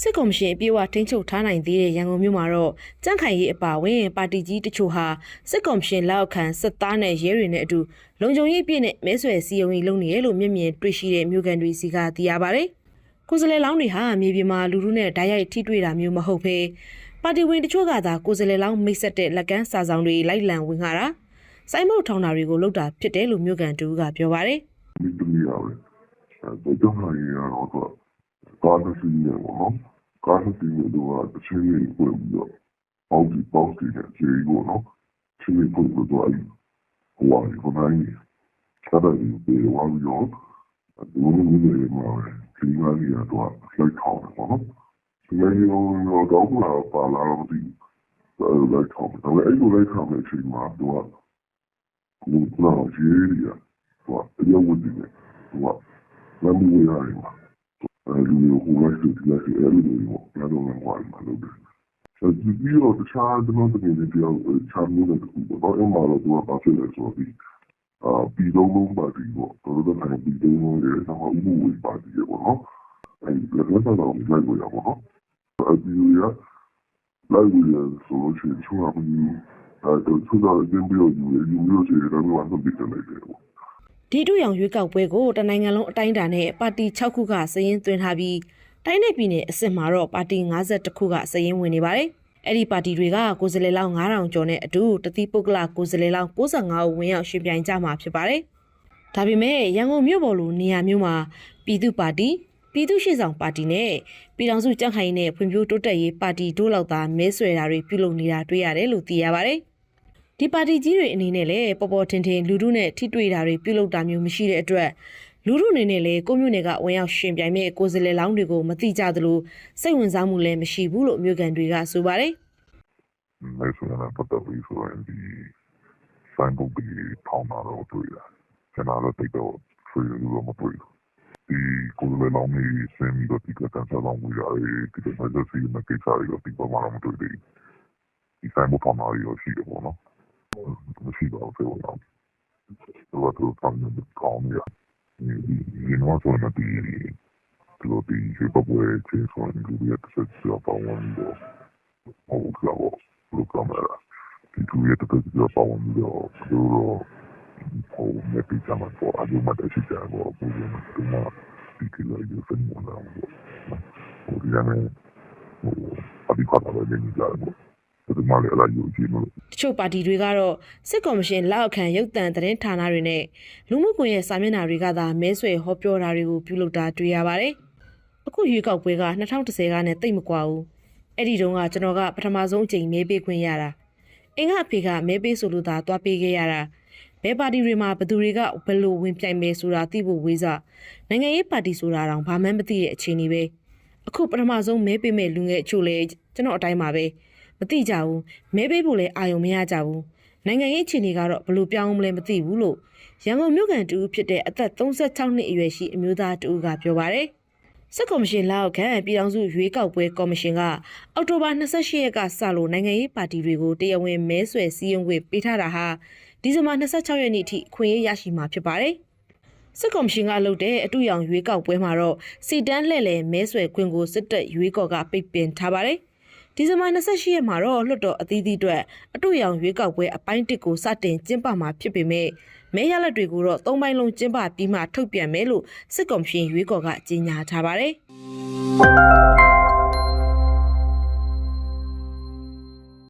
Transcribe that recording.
စစ်ကော်မရှင်အပြေအဝထိန်းချုပ်ထားနိုင်သေးတဲ့ရန်ကုန်မြို့မှာတော့ကြန့်ခိုင်ရေးအပါအဝင်ပါတီကြီးတချို့ဟာစစ်ကော်မရှင်လက်အောက်ခံစစ်သားနဲ့ရဲတွေနဲ့အတူလုံခြုံရေးပြည့်နဲ့မဲဆွယ်စီယုံရေးလုပ်နေရလို့မျက်မြင်တွေ့ရှိတဲ့မြို့ကန်တွေစီကသိရပါဗျ။ကိုယ်စားလှယ်လောင်းတွေဟာမြေပြင်မှာလူလူနဲ့ဓာတ်ရိုက်ထိတွေ့တာမျိုးမဟုတ်ဘဲပါတီဝင်တချို့ကသာကိုယ်စားလှယ်လောင်းမိတ်ဆက်တဲ့လက်ကမ်းစာဆောင်တွေလိုက်လံဝင်ခါတာစိုင်းမုတ်ထောင်တာတွေကိုလုပ်တာဖြစ်တယ်လို့မြို့ကန်တူကပြောပါတယ်။ဒီတမီးရပဲအဲတော့ဟာရတော့တော့ ကားတစ်စီးနေပေါ့နော်ကားတစ်စီးနေတော့တစ်ချင်းလေးကိုပြီးတော့ပေါင်းပြီးပေါင်းပြီးတဲ့ခြေကိုနော်ချင်းလေးကိုတော့အဲ့ဟိုဟာဒီကိုနိုင်ကားတဲ့ဒီဝါပြီးတော့ဒီလိုမျိုးနေမှာဒီမှာရတော့လိုက်ထောင်းတယ်ပေါ့နော်ဒီလိုမျိုးတော့တော့လာပါလာတော့ဒီလိုက်ထောင်းတယ်ဒါပေမဲ့အဲ့လိုလိုက်ထောင်းတဲ့အချိန်မှာတော့ကိုယ်ကတော့ရေးရဟိုအရုပ်ဝင်တယ်ဟိုလမ်းမဝင်ရတယ် မှာအဲဒီလိုဟိုလိုက်ဆိုဒီလိုက်ဆိုအဲ့လိုမျိုးပေါ့လည်းတော့လည်းဟိုမှာလုပ်တယ်အဲဒီပြီးတော့တခြားကျွန်တော်တကယ်တည်းပြောချမ်းလို့တဲ့ခုပေါ့အဲ့မှာတော့သူကပါဖြစ်လဲဆိုပြီးအာပြီးတော့လုံးပါတီပေါ့တော်တော်တိုင်းပြီးတော့လုံးလေဆောင်းဥပဝေပါတီပေါ့နော်အဲဒီလည်းတော့တော့လိုက်လို့ရပါတော့အဲဒီရလိုက်လို့ရဆိုလို့ရှိရင်သူကဘူးအဲတော့သူကအရင်ပြောယူယူလို့ရှိရင်တော့ဘာမှမဖြစ်နိုင်ဘူး ဒီတူရောင်ရွေးကောက်ပွဲကိုတနိုင်ငံလုံးအတိုင်းအတာနဲ့ပါတီ6ခုကစည်ရင်းသွင်းထားပြီးတိုင်းနယ်ပြည်နယ်အစစ်မှာတော့ပါတီ52ခုကစည်ရင်းဝင်နေပါတယ်။အဲ့ဒီပါတီတွေကကိုယ်စားလှယ်လောင်း9000ကျော်နဲ့အတူတတိပုဂ္ဂလကိုယ်စားလှယ်လောင်း65ဦးဝင်ရောက်ရှင်ပြိုင်ကြမှာဖြစ်ပါတယ်။ဒါပေမဲ့ရန်ကုန်မြို့ပေါ်လိုနေရာမျိုးမှာပြည်သူပါတီပြည်သူ့ရှေ့ဆောင်ပါတီနဲ့ပြည်ထောင်စုကြံ့ခိုင်ရေးနဲ့ဖွံ့ဖြိုးတိုးတက်ရေးပါတီတို့လောက်သာမဲဆွယ်တာတွေပြုလုပ်နေတာတွေ့ရတယ်လို့သိရပါတယ်။ ဒီပါတီကြီးတွေအနေနဲ့လည်းပေါ်ပေါ်ထင်ထင်လူထုနဲ့ထိတွေ့တာတွေပြုလုပ်တာမျိုးမရှိတဲ့အတွက်လူထုအနေနဲ့လည်းကိုမျိုးနယ်ကဝင်ရောက်ရှင်ပြိုင်မဲ့ကိုယ်စားလှယ်လောင်းတွေကိုမတိကြသလိုစိတ်ဝင်စားမှုလည်းမရှိဘူးလို့မြို့ကန်တွေကဆိုပါတယ်မဲဆိုရင်ပတ်သက်ပြီးဆိုရင်ဒီဆိုင်ဘုတ်ပြီးထောင်းတာတော့တွေ့တာကျွန်တော်လည်းတိတ်တော့ဆွေးလို့တော့မတွေ့ဘူးဒီကိုယ်လည်းလောင်းနေစင်ပြီးတော့ဒီကတန်းစားလောင်းဝေးရတယ်ဒီကမသက်စီမကိစ္စတွေတော့ဒီပေါ်မှာတော့မတွေ့သေးဘူးဒီဆိုင်ဘုတ်ထောင်းတာရောရှိတယ်ပေါ့နော် မရှိတော့ဘူးပြောတော့တော့တော့တောင်းနေကောင်းရဒီဒီနော်ဆိုရင်ဒီဒီလိုဒီရေပပွဲချင်းဆိုရင်ဒီရက်ဆက်စပါဝန်တော့ဟုတ်ကဲ့ဘလိုကမရာဒီသူရဲ့တက်တက်ပါဝန်တော့ဘလိုတော့ဟိုမပိချမှာပေါ့အဒူမတက်ရှိကြတော့ဘယ်လိုမှဒီမှာဒီကိလေသာစနေမှာတော့ဟိုဒီကနေဟိုအဒီကတော့လည်းနေကြတယ် ပေါ့ဒီမှာလည်းအလားယူကြည့်လို့တချို့ပါတီတွေကတော့စစ်ကော်မရှင်လက်အောက်ခံရုပ်သံသတင်းဌာနတွေနဲ့လူမှုကွန်ရက်စာမျက်နှာတွေကသာမဲဆွယ်ဟောပြောတာတွေကိုပြုလုပ်တာတွေ့ရပါတယ်အခုရွေးကောက်ပွဲက2010ကနဲ့တိတ်မကွာဘူးအဲ့ဒီတုန်းကကျွန်တော်ကပထမဆုံးအကြိမ်မဲပေးခွင့်ရတာအင်္ဂအဖေကမဲပေးဆိုလို့သာတွားပေးခဲ့ရတာဘယ်ပါတီတွေမှာဘယ်သူတွေကဘယ်လိုဝင်ပြိုင်မယ်ဆိုတာသိဖို့ဝေးစားနိုင်ငံရေးပါတီဆိုတာတောင်ဘာမှမသိတဲ့အခြေအနေပဲအခုပထမဆုံးမဲပေးမဲ့လူငယ်အချို့လည်းကျွန်တော်အတိုင်းပါပဲ မသိကြဘူးမဲပေးဖို့လည်းအာရုံမရကြဘူးနိုင်ငံရေးအခြေအနေကတော့ဘယ်လိုပြောင်းမလဲမသိဘူးလို့ရန်ကုန်မြို့ကန်တူဖြစ်တဲ့အသက်36နှစ်အရွယ်ရှိအမျိုးသားတူကပြောပါတယ်စစ်ကော်မရှင်လက်အောက်ခံပြည်ထောင်စုရွေးကောက်ပွဲကော်မရှင်ကအောက်တိုဘာ28ရက်ကစလို့နိုင်ငံရေးပါတီတွေကိုတရားဝင်မဲဆွယ်စည်းရုံးခွင့်ပေးထားတာဟာဒီဇင်ဘာ26ရက်နေ့ထိအခွင့်အရေးရရှိမှာဖြစ်ပါတယ်။စစ်ကော်မရှင်ကလုပ်တဲ့အတူရောင်ရွေးကောက်ပွဲမှာတော့စီတန်းလှည့်လည်မဲဆွယ်ခွင့်ကိုစစ်တပ်ရွေးကော်ကပိတ်ပင်ထားပါတယ်။ ဒီဇင်ဘာ28ရက်မှာတော့လွှတ်တော်အသီးသီးအတွက်အတူရောင်ရွေးကောက်ပွဲအပိုင်းတစ်ကိုစတင်ကျင်းပမှာဖြစ်ပေမဲ့မဲရလက်တွေကိုတော့သုံးပိုင်းလုံးကျင်းပပြီးမှထုတ်ပြန်မယ်လို့စစ်ကော်မရှင်ရွေးကော်ကကြေညာထားပါတယ်။